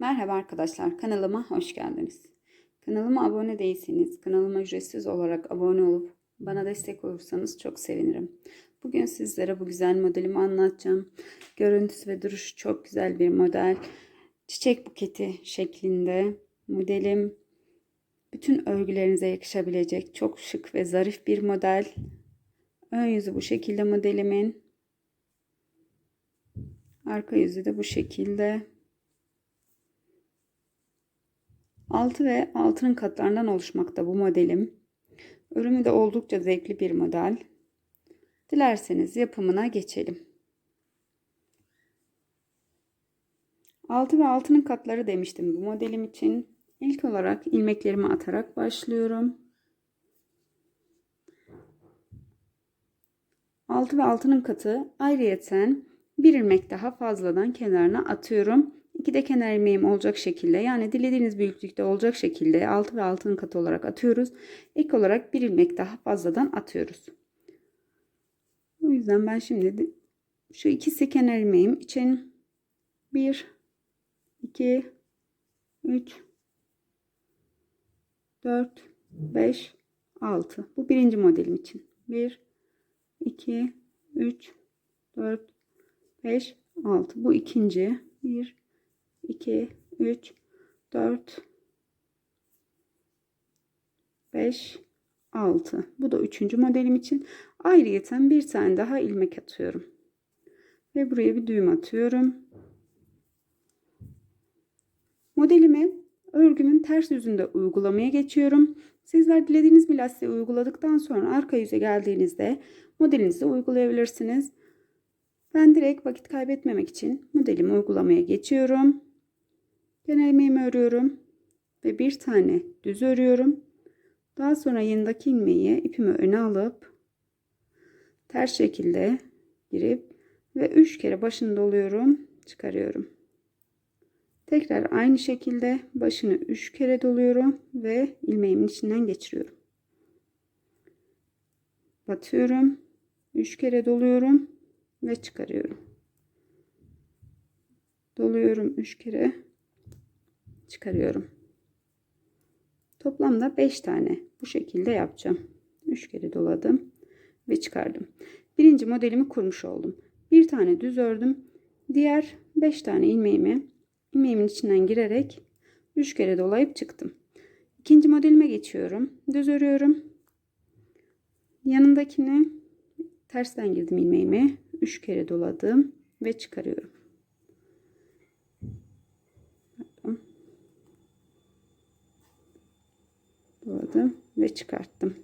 Merhaba arkadaşlar, kanalıma hoş geldiniz. Kanalıma abone değilseniz, kanalıma ücretsiz olarak abone olup bana destek olursanız çok sevinirim. Bugün sizlere bu güzel modelimi anlatacağım. Görüntüsü ve duruşu çok güzel bir model. Çiçek buketi şeklinde modelim. Bütün örgülerinize yakışabilecek çok şık ve zarif bir model. Ön yüzü bu şekilde modelimin. Arka yüzü de bu şekilde. Altı ve altının katlarından oluşmakta bu modelim. Örümü de oldukça zevkli bir model. Dilerseniz yapımına geçelim. Altı ve altının katları demiştim bu modelim için. İlk olarak ilmeklerimi atarak başlıyorum. Altı ve altının katı ayrıyeten bir ilmek daha fazladan kenarına atıyorum. İki de kenar ilmeğim olacak şekilde yani dilediğiniz büyüklükte olacak şekilde altı ve altının katı olarak atıyoruz. İlk olarak bir ilmek daha fazladan atıyoruz. O yüzden ben şimdi şu ikisi kenar ilmeğim için 1 2 3 4 5 6 bu birinci modelim için 1 2 3 4 5 6 bu ikinci 1 2 3 4 5 6 bu da üçüncü modelim için. Ayrıyeten bir tane daha ilmek atıyorum. Ve buraya bir düğüm atıyorum. Modelimi örgümün ters yüzünde uygulamaya geçiyorum. Sizler dilediğiniz bir lastiği uyguladıktan sonra arka yüze geldiğinizde modelinizi uygulayabilirsiniz. Ben direkt vakit kaybetmemek için modelimi uygulamaya geçiyorum Genel ilmeğimi örüyorum ve bir tane düz örüyorum. Daha sonra yanındaki ilmeği ipimi öne alıp ters şekilde girip ve 3 kere başını doluyorum, çıkarıyorum. Tekrar aynı şekilde başını 3 kere doluyorum ve ilmeğimin içinden geçiriyorum. Batıyorum. 3 kere doluyorum ve çıkarıyorum. Doluyorum 3 kere çıkarıyorum. Toplamda 5 tane bu şekilde yapacağım. 3 kere doladım ve çıkardım. Birinci modelimi kurmuş oldum. Bir tane düz ördüm. Diğer 5 tane ilmeğimi ilmeğimin içinden girerek 3 kere dolayıp çıktım. İkinci modelime geçiyorum. Düz örüyorum. Yanındakini tersten girdim ilmeğimi. 3 kere doladım ve çıkarıyorum. doladım ve çıkarttım.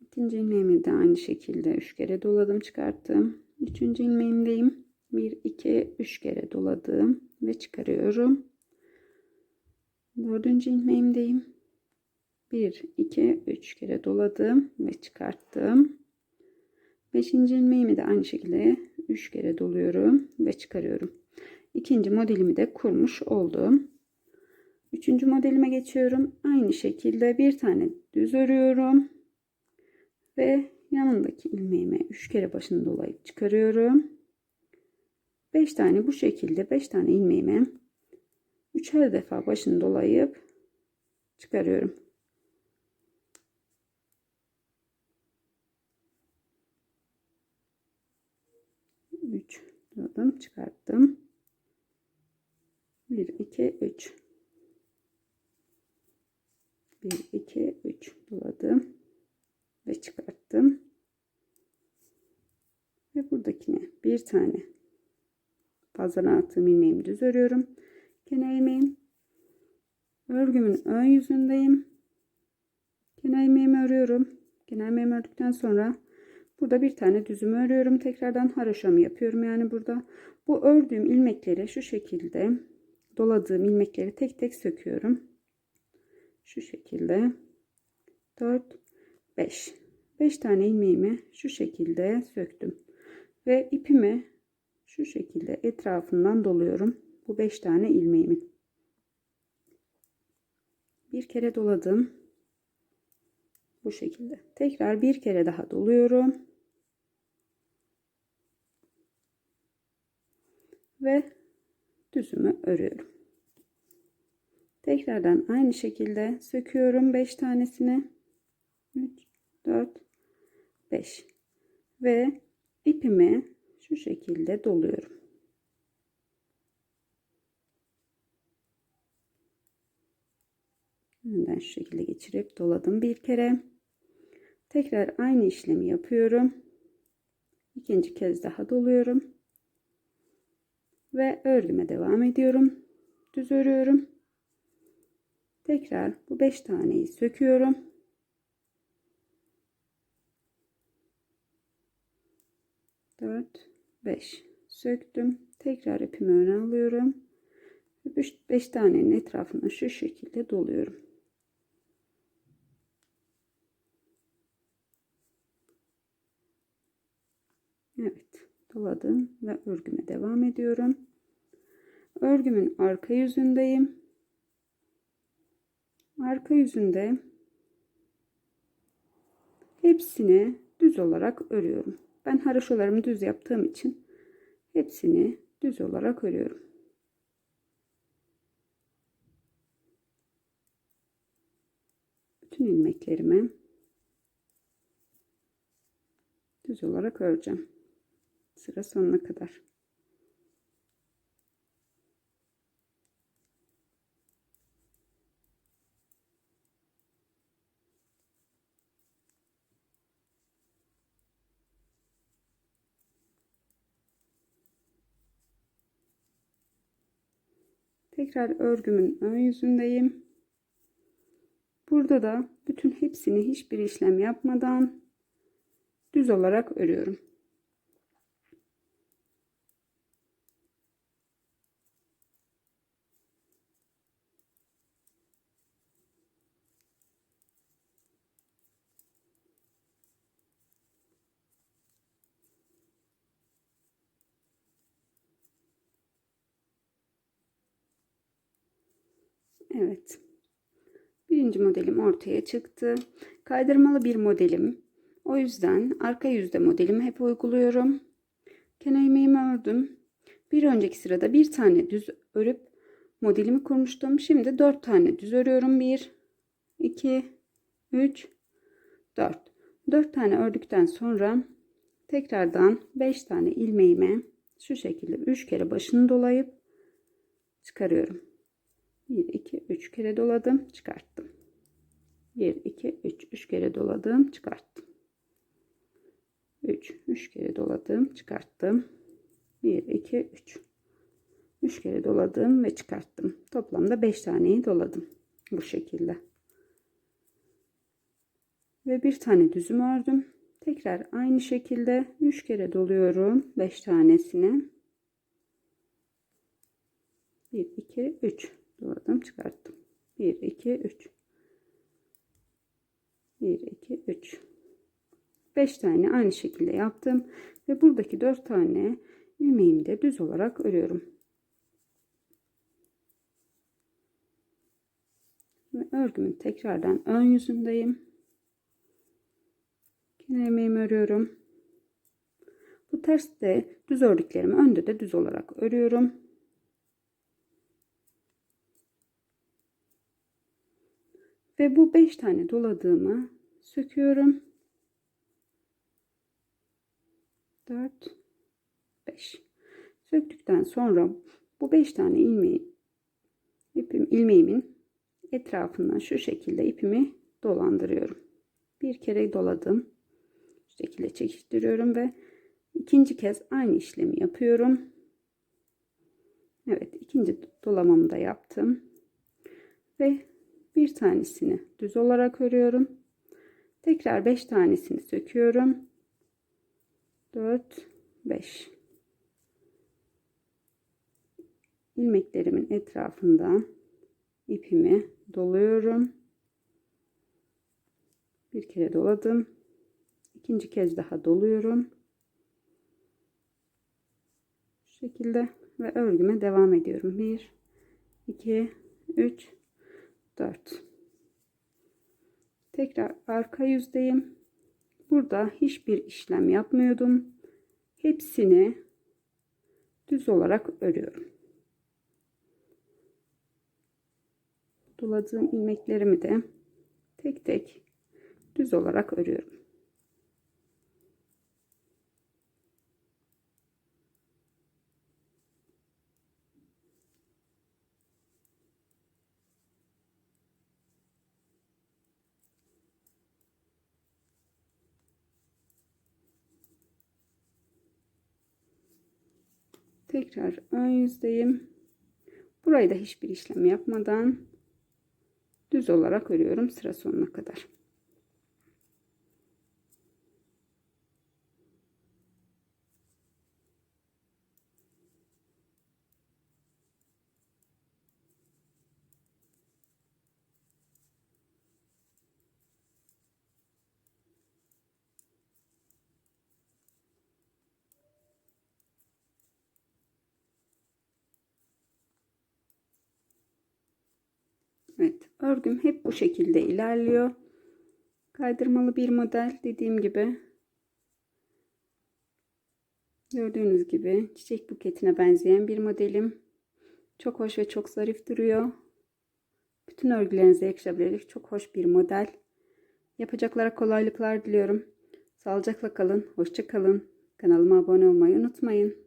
İkinci ilmeğimi de aynı şekilde üç kere doladım çıkarttım. Üçüncü ilmeğimdeyim. Bir, iki, üç kere doladım ve çıkarıyorum. Dördüncü ilmeğimdeyim. Bir, iki, üç kere doladım ve çıkarttım. Beşinci ilmeğimi de aynı şekilde üç kere doluyorum ve çıkarıyorum ikinci modelimi de kurmuş oldum. Üçüncü modelime geçiyorum. Aynı şekilde bir tane düz örüyorum. Ve yanındaki ilmeğime üç kere başını dolayıp çıkarıyorum. Beş tane bu şekilde beş tane ilmeğime üçer defa başını dolayıp çıkarıyorum. Üç doladım çıkarttım. 1 2 3 1 2 3 doladım ve çıkarttım. Ve buradakine bir tane fazladan attığım ilmeğimi düz örüyorum. Kenar ilmeğim örgümün ön yüzündeyim. Kenar ilmeğimi örüyorum. Kenar ilmeğimi ördükten sonra burada bir tane düzümü örüyorum. Tekrardan haroşamı yapıyorum yani burada. Bu ördüğüm ilmekleri şu şekilde doladığım ilmekleri tek tek söküyorum. Şu şekilde 4 5 5 tane ilmeğimi şu şekilde söktüm ve ipimi şu şekilde etrafından doluyorum. Bu 5 tane ilmeğimi. Bir kere doladım. Bu şekilde. Tekrar bir kere daha doluyorum. ve düzümü örüyorum. Tekrardan aynı şekilde söküyorum 5 tanesini. 3 4 5 ve ipimi şu şekilde doluyorum. Önden şu şekilde geçirip doladım bir kere. Tekrar aynı işlemi yapıyorum. İkinci kez daha doluyorum. Ve örgüme devam ediyorum. Düz örüyorum. Tekrar bu 5 taneyi söküyorum. Dört, beş söktüm. Tekrar ipimi öne alıyorum. 5 tanenin etrafına şu şekilde doluyorum. Doladım ve örgüme devam ediyorum. Örgümün arka yüzündeyim. Arka yüzünde hepsini düz olarak örüyorum. Ben haroşalarımı düz yaptığım için hepsini düz olarak örüyorum. Bütün ilmeklerimi düz olarak öreceğim. Sıra sonuna kadar. Tekrar örgümün ön yüzündeyim. Burada da bütün hepsini hiçbir işlem yapmadan düz olarak örüyorum. Evet. Birinci modelim ortaya çıktı. Kaydırmalı bir modelim. O yüzden arka yüzde modelimi hep uyguluyorum. Kenar ilmeğimi ördüm. Bir önceki sırada bir tane düz örüp modelimi kurmuştum. Şimdi dört tane düz örüyorum. Bir, iki, üç, dört. Dört tane ördükten sonra tekrardan beş tane ilmeğime şu şekilde üç kere başını dolayıp çıkarıyorum. 1 2 3 kere doladım çıkarttım. 1 2 3 3 kere doladım çıkarttım. 3 3 kere doladım çıkarttım. 1 2 3 3 kere doladım ve çıkarttım. Toplamda 5 taneyi doladım bu şekilde. Ve bir tane düzüm ördüm. Tekrar aynı şekilde 3 kere doluyorum 5 tanesini 1 2 3 doladım çıkarttım. 1 2 3 1 2 3 5 tane aynı şekilde yaptım ve buradaki 4 tane ilmeğimi de düz olarak örüyorum. Ve örgümün tekrardan ön yüzündeyim. Kenar ilmeğimi örüyorum. Bu terste düz ördüklerimi önde de düz olarak örüyorum Ve bu 5 tane doladığımı söküyorum. 4 5 söktükten sonra bu 5 tane ilmeği ipim ilmeğimin etrafından şu şekilde ipimi dolandırıyorum. Bir kere doladım. Şu şekilde çekiştiriyorum ve ikinci kez aynı işlemi yapıyorum. Evet, ikinci dolamamı da yaptım. Ve bir tanesini düz olarak örüyorum. Tekrar 5 tanesini söküyorum. 4 5 ilmeklerimin etrafından ipimi doluyorum. Bir kere doladım. İkinci kez daha doluyorum. Şu şekilde ve örgüme devam ediyorum. 1 2 3 4 tekrar arka yüzdeyim burada hiçbir işlem yapmıyordum hepsini düz olarak örüyorum. Doladığım ilmeklerimi de tek tek düz olarak örüyorum. Tekrar ön yüzdeyim. Burayı da hiçbir işlem yapmadan düz olarak örüyorum sıra sonuna kadar. Evet, örgüm hep bu şekilde ilerliyor. Kaydırmalı bir model dediğim gibi. Gördüğünüz gibi çiçek buketine benzeyen bir modelim. Çok hoş ve çok zarif duruyor. Bütün örgülerinize yakışabilecek çok hoş bir model. Yapacaklara kolaylıklar diliyorum. Sağlıcakla kalın, hoşça kalın. Kanalıma abone olmayı unutmayın.